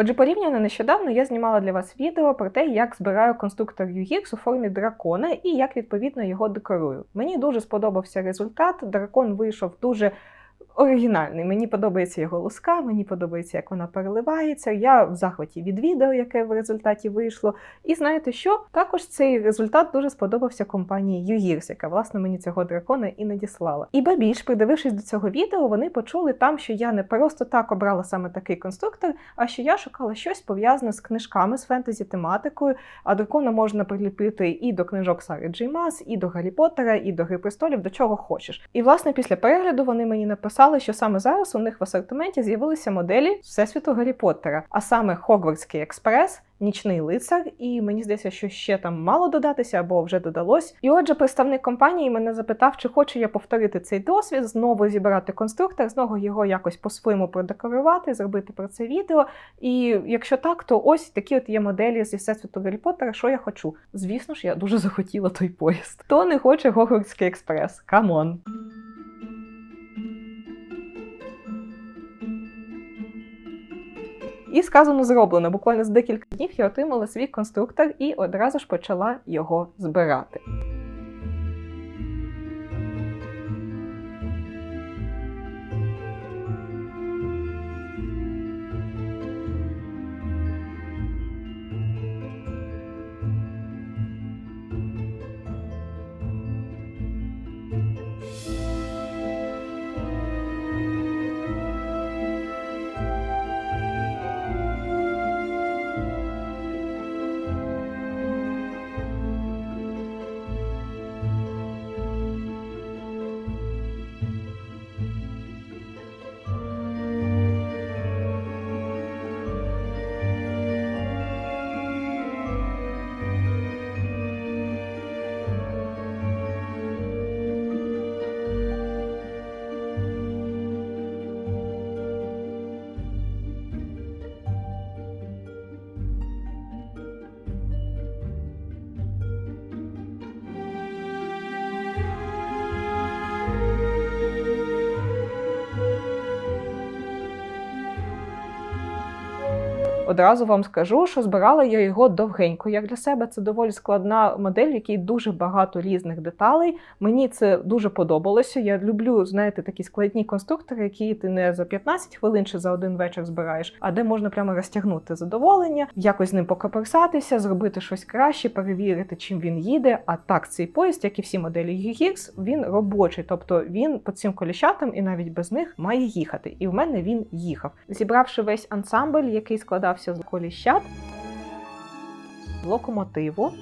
Отже, порівняно нещодавно я знімала для вас відео про те, як збираю конструктор UX у формі дракона і як відповідно його декорую. Мені дуже сподобався результат. Дракон вийшов дуже оригінальний. Мені подобається його луска, мені подобається, як вона переливається. Я в захваті від відео, яке в результаті вийшло. І знаєте що? Також цей результат дуже сподобався компанії UGIRS, яка власне мені цього дракона і надіслала. І ба більш, придивившись до цього відео, вони почули там, що я не просто так обрала саме такий конструктор, а що я шукала щось пов'язане з книжками з фентезі тематикою. А дракона можна приліпити і до книжок Сари Джей Мас, і до Гаррі Поттера, і до Гри престолів, до чого хочеш. І власне після перегляду вони мені написали, що саме зараз у них в асортименті з'явилися моделі Всесвіту Гаррі Поттера, а саме Хогвартський експрес. Нічний лицар, і мені здається, що ще там мало додатися або вже додалось. І отже, представник компанії мене запитав, чи хочу я повторити цей досвід, знову зібрати конструктор, знову його якось по-своєму продекорувати, зробити про це відео. І якщо так, то ось такі от є моделі зі всесвіту Гаррі Поттера, що я хочу. Звісно ж, я дуже захотіла той поїзд. Хто не хоче Гогвардський експрес? Камон! І сказано зроблено. Буквально за декілька днів я отримала свій конструктор і одразу ж почала його збирати. Одразу вам скажу, що збирала я його довгенько. Як для себе це доволі складна модель, в якій дуже багато різних деталей. Мені це дуже подобалося. Я люблю, знаєте, такі складні конструктори, які ти не за 15 хвилин чи за один вечір збираєш, а де можна прямо розтягнути задоволення, якось з ним покоперсатися, зробити щось краще, перевірити, чим він їде. А так, цей поїзд, як і всі моделі UX, він робочий, тобто він по цим коліщатам і навіть без них має їхати. І в мене він їхав, зібравши весь ансамбль, який складався з коліщат, локомотиву,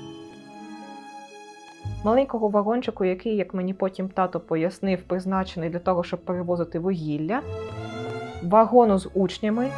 маленького вагончику, який, як мені потім тато пояснив, призначений для того, щоб перевозити вугілля, вагону з учнями.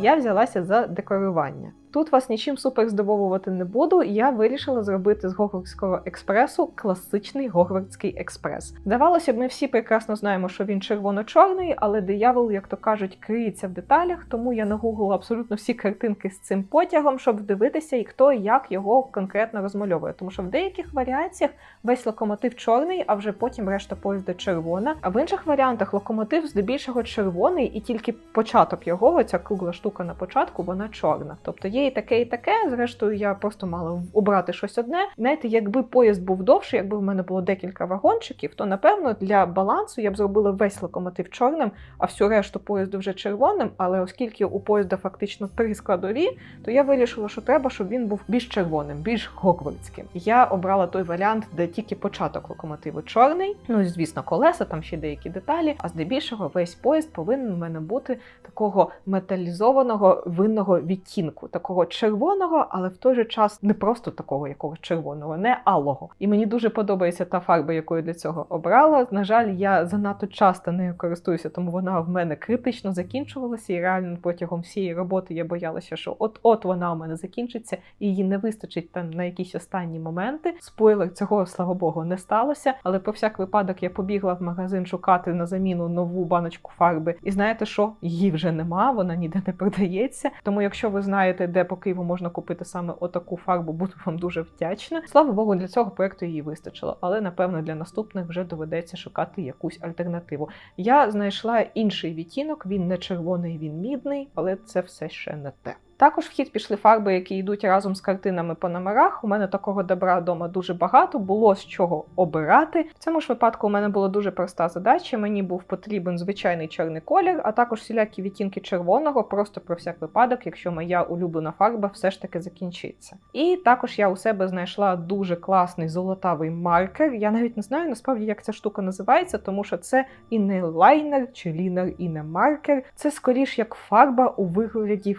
Я взялася за декорування. Тут вас нічим супер здивовувати не буду. Я вирішила зробити з Гогвардського експресу класичний Гогвардський експрес. Здавалося б, ми всі прекрасно знаємо, що він червоно-чорний, але диявол, як то кажуть, криється в деталях. Тому я нагуглила абсолютно всі картинки з цим потягом, щоб дивитися, і хто і як його конкретно розмальовує. Тому що в деяких варіаціях весь локомотив чорний, а вже потім решта поїзда червона. А в інших варіантах локомотив здебільшого червоний, і тільки початок його, оця кругла штука на початку, вона чорна. Тобто є і таке, і таке. Зрештою, я просто мала обрати щось одне. Знаєте, якби поїзд був довший, якби в мене було декілька вагончиків, то напевно для балансу я б зробила весь локомотив чорним, а всю решту поїзду вже червоним. Але оскільки у поїзда фактично три складові, то я вирішила, що треба, щоб він був більш червоним, більш гогвардським. Я обрала той варіант, де тільки початок локомотиву чорний. Ну і звісно, колеса, там ще деякі деталі. А здебільшого весь поїзд повинен в мене бути такого металізованого винного відтінку, такого червоного, але в той же час не просто такого якогось червоного, не алого. І мені дуже подобається та фарба, яку для цього обрала. На жаль, я занадто часто нею користуюся, тому вона в мене критично закінчувалася. І реально протягом всієї роботи я боялася, що от-от вона у мене закінчиться, і її не вистачить там на якісь останні моменти. Спойлер цього, слава Богу, не сталося. Але про всяк випадок я побігла в магазин шукати на заміну нову баночку фарби. І знаєте що? Її вже нема, вона ніде не продається. Тому, якщо ви знаєте, де де по Києву можна купити саме отаку фарбу, буду вам дуже вдячна. Слава Богу, для цього проекту її вистачило, але напевно для наступних вже доведеться шукати якусь альтернативу. Я знайшла інший відтінок, він не червоний, він мідний, але це все ще не те. Також в хід пішли фарби, які йдуть разом з картинами по номерах. У мене такого добра вдома дуже багато, було з чого обирати. В цьому ж випадку у мене була дуже проста задача. Мені був потрібен звичайний чорний колір, а також всілякі відтінки червоного, просто про всяк випадок, якщо моя улюблена фарба все ж таки закінчиться. І також я у себе знайшла дуже класний золотавий маркер. Я навіть не знаю насправді, як ця штука називається, тому що це і не лайнер чи лінер, і не маркер. Це скоріш як фарба у вигляді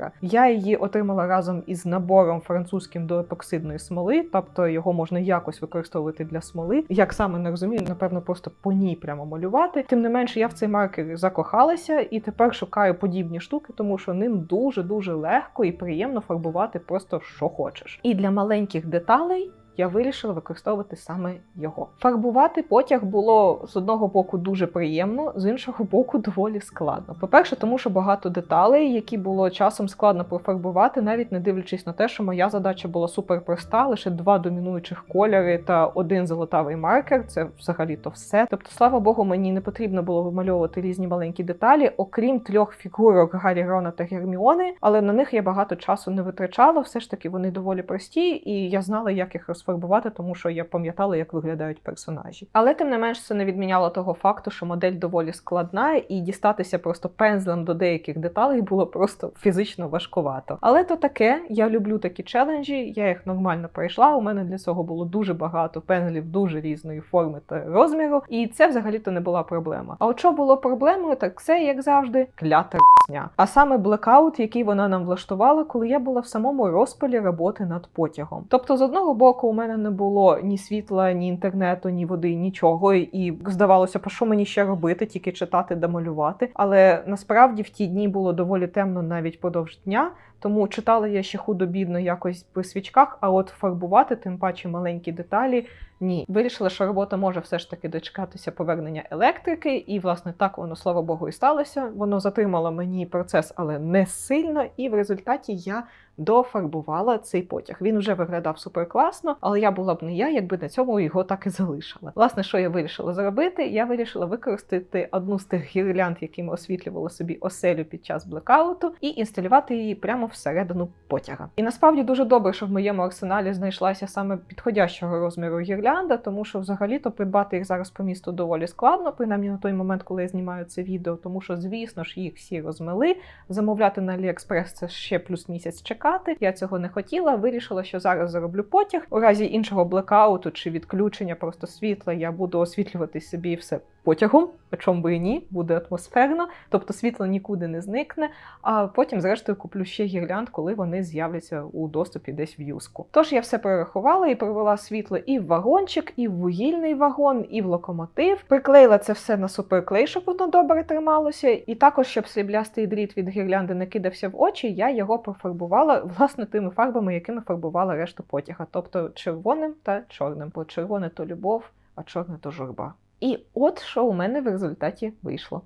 фломастера. Я її отримала разом із набором французьким до епоксидної смоли, тобто його можна якось використовувати для смоли. Як саме не розумію, напевно, просто по ній прямо малювати. Тим не менше, я в цей маркер закохалася і тепер шукаю подібні штуки, тому що ним дуже дуже легко і приємно фарбувати просто що хочеш. І для маленьких деталей. Я вирішила використовувати саме його. Фарбувати потяг було з одного боку дуже приємно, з іншого боку, доволі складно. По-перше, тому що багато деталей, які було часом складно профарбувати, навіть не дивлячись на те, що моя задача була супер проста, лише два домінуючих кольори та один золотавий маркер. Це взагалі-то все. Тобто, слава Богу, мені не потрібно було вимальовувати різні маленькі деталі, окрім трьох фігурок Гаррі Рона та Герміони, але на них я багато часу не витрачала. Все ж таки вони доволі прості, і я знала, як їх розфарбувати, тому що я пам'ятала, як виглядають персонажі. Але тим не менш це не відміняло того факту, що модель доволі складна, і дістатися просто пензлем до деяких деталей було просто фізично важкувато. Але то таке, я люблю такі челенджі, я їх нормально пройшла. У мене для цього було дуже багато пензлів дуже різної форми та розміру, і це взагалі-то не була проблема. А от що було проблемою, так це як завжди клята рсня. А саме блекаут, який вона нам влаштувала, коли я була в самому розпалі роботи над потягом. Тобто, з одного боку, у мене не було ні світла, ні інтернету, ні води, нічого, і здавалося, по що мені ще робити, тільки читати да малювати. Але насправді в ті дні було доволі темно навіть подовж дня. Тому читала я ще худо-бідно якось при свічках, а от фарбувати, тим паче маленькі деталі, ні. Вирішила, що робота може все ж таки дочекатися повернення електрики, і власне так воно, слава Богу, і сталося. Воно затримало мені процес, але не сильно. І в результаті я дофарбувала цей потяг. Він вже виглядав супер класно, але я була б не я, якби на цьому його так і залишила. Власне, що я вирішила зробити? Я вирішила використати одну з тих гірлянд, якими освітлювала собі оселю під час блекауту, і інсталювати її прямо всередину потяга. І насправді дуже добре, що в моєму арсеналі знайшлася саме підходящого розміру гірлянда, тому що взагалі-то придбати їх зараз по місту доволі складно, принаймні на той момент, коли я знімаю це відео, тому що, звісно ж, їх всі розмили. Замовляти на AliExpress це ще плюс місяць чекати. Я цього не хотіла. Вирішила, що зараз зароблю потяг. У разі іншого блекауту чи відключення просто світла я буду освітлювати собі все потягом, чому би і ні, буде атмосферно, тобто світло нікуди не зникне. А потім, зрештою, куплю ще гірлянд, коли вони з'являться у доступі десь в юску. Тож я все перерахувала і провела світло і в вагончик, і в вугільний вагон, і в локомотив. Приклеїла це все на суперклей, щоб воно добре трималося. І також, щоб сріблястий дріт від гірлянди не кидався в очі, я його профарбувала власне тими фарбами, якими фарбувала решту потяга, тобто червоним та чорним. Бо червоне то любов, а чорне то журба. І от що у мене в результаті вийшло.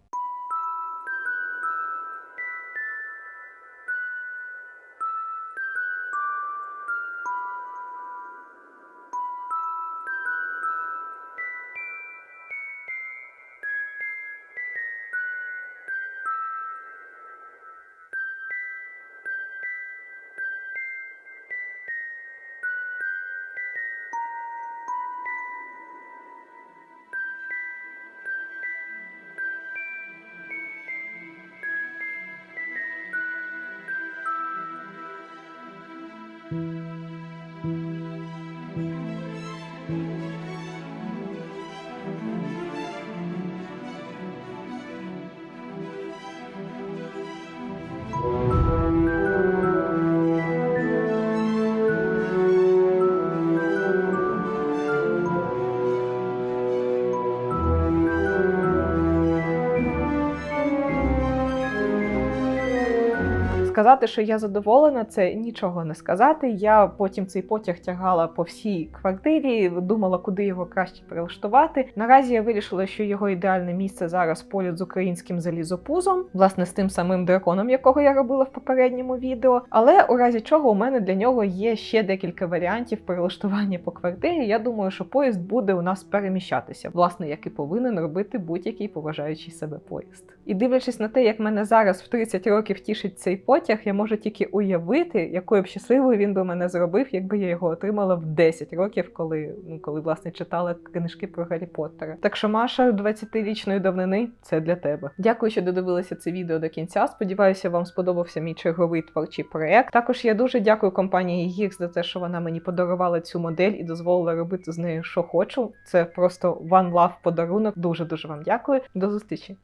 Сказати, що я задоволена, це нічого не сказати. Я потім цей потяг тягала по всій квартирі, думала, куди його краще прилаштувати. Наразі я вирішила, що його ідеальне місце зараз поряд з українським залізопузом, власне, з тим самим драконом, якого я робила в попередньому відео. Але у разі чого у мене для нього є ще декілька варіантів прилаштування по квартирі. Я думаю, що поїзд буде у нас переміщатися, власне, як і повинен робити будь-який поважаючий себе поїзд. І дивлячись на те, як мене зараз в 30 років тішить цей потяг, я можу тільки уявити, якою б щасливою він би мене зробив, якби я його отримала в 10 років, коли ну коли власне читала книжки про Гаррі Поттера. Так що Маша 20-річної давнини це для тебе. Дякую, що додивилися це відео до кінця. Сподіваюся, вам сподобався мій черговий творчий проект. Також я дуже дякую компанії Гірс за те, що вона мені подарувала цю модель і дозволила робити з нею, що хочу. Це просто one love подарунок. Дуже дуже вам дякую. До зустрічі.